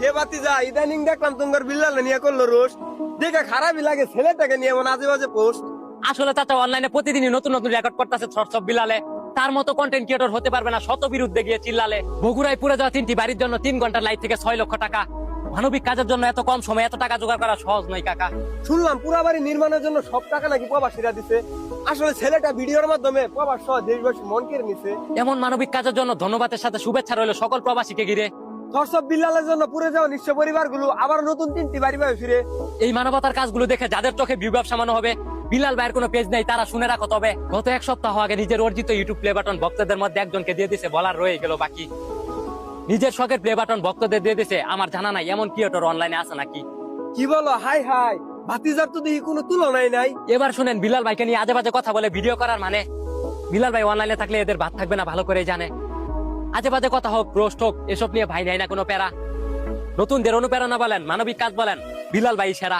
হে বাতি যা ইদানিং দেখলাম তোমার বিল্লাল নিয়ে করল রোস দেখে খারাপই লাগে ছেলেটাকে নিয়ে আজে বাজে পোস্ট। আসলে চাচা অনলাইনে প্রতিদিনই নতুন নতুন রেকর্ড করতেছে সব বিলালে তার মতো কন্টেন্ট ক্রিয়েটর হতে পারবে না শত বিরুদ্ধে গিয়ে চিল্লালে। বগুড়ায় পুরে যাওয়া তিনটি বাড়ির জন্য তিন ঘণ্টার লাইট থেকে ছয় লক্ষ টাকা। মানবিক কাজের জন্য এত কম সময় এত টাকা জোগাড় করা সহজ নয় কাকা। শুনলাম পুরা বাড়ি নির্মাণের জন্য সব টাকা নাকি প্রবাসীরা দিছে। আসলে ছেলেটা ভিডিওর মাধ্যমে প্রবাস সহ দেশবাসী মন কেড়ে নিছে। এমন মানবিক কাজের জন্য ধন্যবাদের সাথে শুভেচ্ছা রইল সকল প্রবাসীকে ঘিরে। ধর্ষক বিল্লালের জন্য পুরে যাওয়া নিঃস্ব পরিবার আবার নতুন তিনটি বাড়ি পাবে ফিরে। এই মানবতার কাজগুলো দেখে যাদের চোখে ভিউ ব্যবসা মনে হবে বিলাল ভাইয়ের কোনো পেজ নেই তারা শুনে রাখো তবে। গত এক সপ্তাহ আগে নিজের অর্জিত ইউটিউব প্লে বাটন ভক্তদের মধ্যে একজনকে দিয়ে দিছে বলার রয়ে গেল বাকি। নিজের শখের প্লে বাটন ভক্তদের দিয়ে দিছে আমার জানা নাই এমন ক্রিয়েটর অনলাইনে আছে নাকি? কি বলো? Hi hi. ভাতিজার তো দেখি কোনো তুলনাই নাই। এবার শুনেন বিলাল ভাইকে নিয়ে আজে বাজে কথা বলে ভিডিও করার মানে। বিলাল ভাই অনলাইনে থাকলে এদের ভাত থাকবে না ভালো করে জানে। আজে বাজে কথা হোক, রোস্ট হোক, এসব নিয়ে ভাই নাই না কোনো প্যারা। নতুন নতুনদের অনুপ্রেরণা বলেন, মানবিক কাজ বলেন, বিলাল ভাই সেরা।